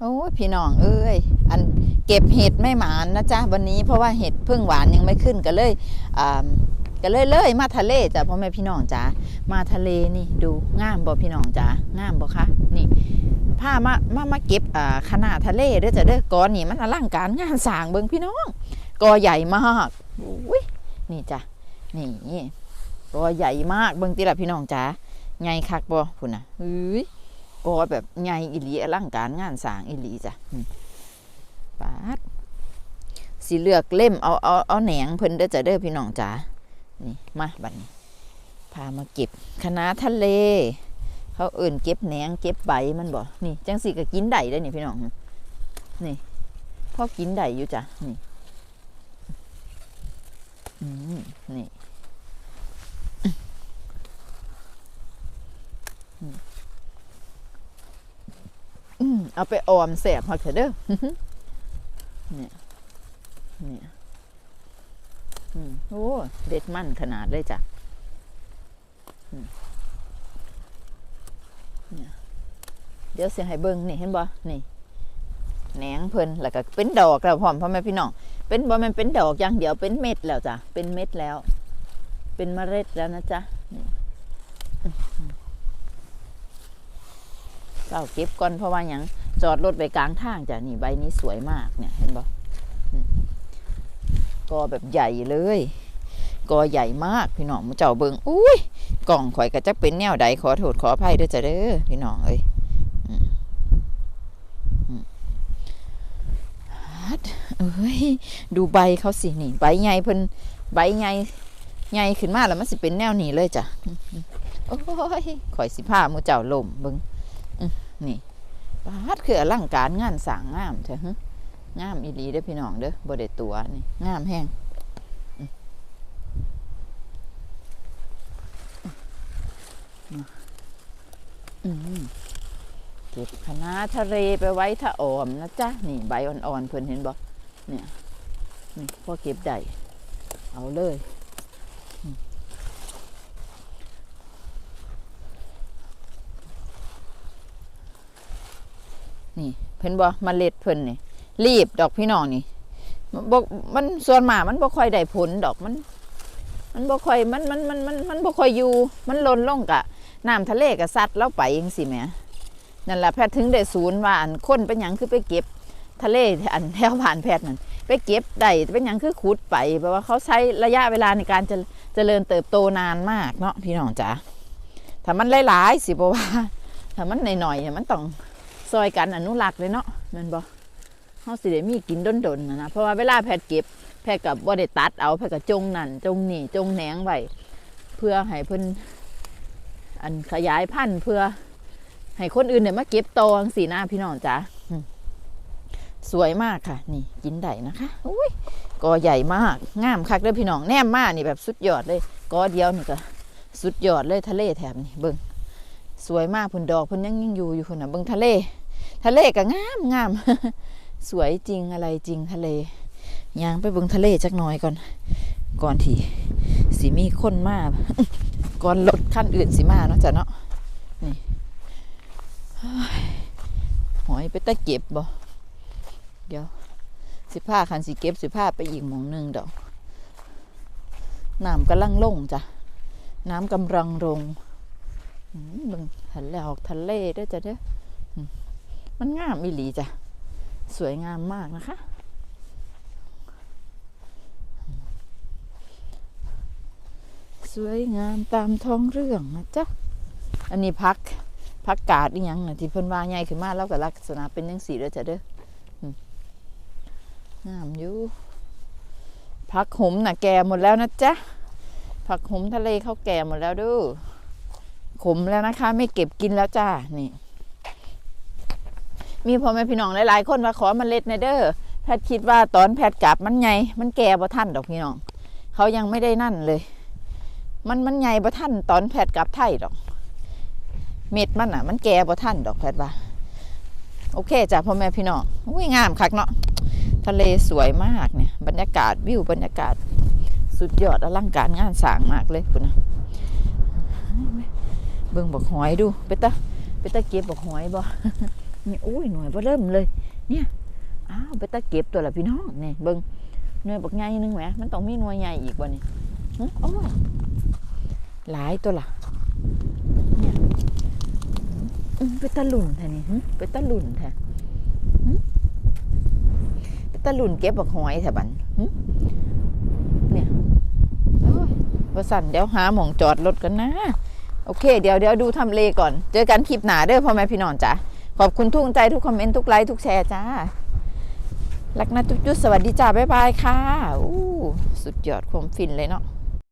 โอ้พี่น้องเอ้ยอันเก็บเห็ดไม่หมานนะจ๊ะวันนี้เพราะว่าเห็ดเพิ่งหวานยังไม่ขึ้นก็เลยอ่าก็เลยเลยมาทะเลจ้ะพ่อแม่พี่น้องจ๋ามาทะเลนี่ดูงามบ่พี่น้องจ๋างามบ่คะนี่พามามามาเก็บอ่าขนาดทะเลเด้อจ้ะเด้อก้อนนี่มันอลังการงานสร้างเบิ่งพี่น้องกอใหญ่มากอุ้ยนี่จ้ะนี่กอใหญ่มากเบิ่งติละพี่น้องจ๋าใหญ่คักบ่พุ่นน่ะเฮ้ย ก็แบบใหญ่อิลีอลังการงานสางอิลีจ้ะปาดสีเลือกเล่มเอาเอาเอาแหนงเพิ่นเด้อจ้ะเด้อพี่น้องจ๋านี่มาบัดนี้ พามาเก็บคณะทะเล เขาเอื่นเก็บแหนงเก็บใบมันบ่นี่จังสีก็กินได้ได้นี่พี่น้องนี่พ่อกินได้อยู่จ้ะนี่อืมนี่ เอาไปออมแสบพักเถอะเด้อเนี่ยเนี่ยอืมโอ้เด็ดมั่นขนาดเลยจ้ะเดี๋ยวเสียให้เบิ้งนี่เห็นบ่นี่แหนงเพิ่นแล้วก็เป็นดอกแล้วพร้อมพ่อแม่พี่น้องเป็นบ่ม่นเป็นดอกอย่างเดียวเป็นเม็ดแล้วจ้ะเป็นเม็ดแล้ว เป็นเมล็ดแล้วนะจ๊ะนี่เราเก็บก่อนเพราะว่าหยัง จอดรถไปกลางทางจ้ะนี่ใบนี้สวยมากเนี่ยเห็นปะกอแบบใหญ่เลยกอใหญ่มากพี่น้องมาเจ้าเบิงอุ้ยกล่องข่อยก็จะเป็นแนวใดขอโทษขออภัยด้วยจ้ะเด้อพี่น้องเอ้ยดเอ้ยดูใบเขาสินี่ ใบใหญ่เพิ่นใบใหญ่ใหญ่ขึ้นมาแล้วมันสิเป็นแนวนี้เลยจ้ะโอ้ยข่อยสิผ้ามูเจ้าลมเบิงนี่ ปาดคืออลังการงานสางงามเถอะงามอีหลีเด้อพี่น้องเด้อบ่ได้ตัวนี่งามแห้งเก็บคะน้าทะเลไปไว้ถ้าออมนะจ๊ะ นี่ใบอ่อนๆเพิ่นเห็นบ่เนี่ยนี่พอเก็บได้เอาเลย นี่ เพิ่นบ่เมล็ดเพิ่นนี่ รีบดอกพี่น้องนี่มันบ่มันส่วนมากมันบ่ค่อยได้ผลดอกมัน มันบ่ค่อยมันมันมันมันมันบ่ค่อยอยู่ มันล่นลงกะน้ำทะเลก็ซัดแล้วไปจังซี่แหมนั่นแหละแพทย์ถึงได้ศูนย์ว่าอันคนเป็นหยังคือไปเก็บ ทะเลอันแถวผ่านแพทย์นั่นไปเก็บได้เป็นหยังคือขุดไปแปลว่าเขาใช้ระยะเวลาในการจะเจริญเติบโตนานมากเนาะพี่น้องจ๋าถ้ามันหลายๆสิบ่ว่าถ้ามันหน่อยๆมันต้อง ซอยกันอนุรักษ์เลยเนาะแมันบ่เฮาสิได้มีกินดนๆนะนะเพราะว่าเวลาแพทย์เก็บ แพทย์กับบ่ได้ตัดเอาแพทย์ก็จงนั่นจงนี่จงแหนงไว้เพื่อให้เพิ่นอันขยายพันธุ์เพื่อ ให้คนอื่นเนี่ยมาเก็บโตจังซี่นะพี่น้องจ๋าสวยมากค่ะ นี่กินได้นะคะอุ้ยกอใหญ่มากงามคักเด้อพี่น้องแนมมากนี่แบบสุดยอดเลยกอเดียวนี่ก็สุดยอดเลยทะเลแถบนี่เบิ่งสวยมากพุ่นดอกพุ่นยังยังอยู่อยู่พุ่นน่ะเบิ่งทะเล ทะเลก็งามงามสวยจริงอะไรจริงทะเลยางไปเบิ่งทะเลจักหน่อยก่อน ก่อนที่สิมีคนมาก่อนรถคันอื่นสิมาเนาะจ้ะเนาะนี่หอยไปตะเก็บบ่เดี๋ยวสิผ้าคันสิเก็บสิผ้าไปอีกหมองหนึงดอกน้ำกำลังลงจ้ะน้ำกำลังลงเบิ่งทะเลออกทะเลเด้จ้ะเด้อ มันงามอีหลีจ้ะ สวยงามมากนะคะ สวยงามตามท้องเรื่องนะจ๊ะ อันนี้พักพักกาดอีหยังนะที่เพิ่นว่าใหญ่ขึ้นมาแล้วก็ลักษณะเป็นยังสีเด้อจ้ะเด้องามอยู่พักหมน่ะแก่หมดแล้วนะจ๊ะผักหมทะเลเขาแก่หมดแล้วดูขมแล้วนะคะ ไม่เก็บกินแล้วจ้านี่ มีพ่อแม่พี่น้องหลายๆ คนมาขอเมล็ดในเด้อแพทย์คิดว่าตอนแพทย์กลับมันใหญ่มันแก่บ่ทันดอกพี่น้อง เขายังไม่ได้นั่นเลย มันมันใหญ่บ่ทันตอนแพทย์กลับไทยดอก เม็ดมันอะ มันแก่บ่ทันดอกแพทย์ว่า โอเคจ้ะพ่อแม่พี่น้องอุ้ยงามคักเนาะทะเลสวยมากเนี่ย บรรยากาศวิวบรรยากาศสุดยอดอลังการงานสร้างมากเลยคุณนะเบิ่งบอกหอยดู ไปตะไปตะเก็บบอกหอยบ่ นี่โอ้ยหน่วยบ่เริ่มเลย เนี่ยอ้าวไปตะเก็บตัวละพี่น้องนี่เบิ่งหน่วยบักใหญ่นึงแหมมันต้องมีหน่วยใหญ่อีกบ่นี่โอ้หลายตัวละเนี่ยอืมไปตะลุ่นแท้นี่ไปตะลุ่นแท้ไปตะลุ่นเก็บบักหอยแท้บัดหึเนี่ยอ้ยว่าสั่นเดี๋ยวหาหม่องจอดรถกันนะ โอเค เดี๋ยวเดี๋ยวดูทำเลก่อน เจอกันคลิปหนาเด้อพ่อแม่พี่น้องจ้ะ ขอบคุณทุกใจทุกคอมเมนต์ทุกไลค์ทุกแชร์จ้ารักนะจุ๊บๆสวัสดีจ้าบ๊ายบายค่ะอู้สุดยอดความฟินเลยเนาะ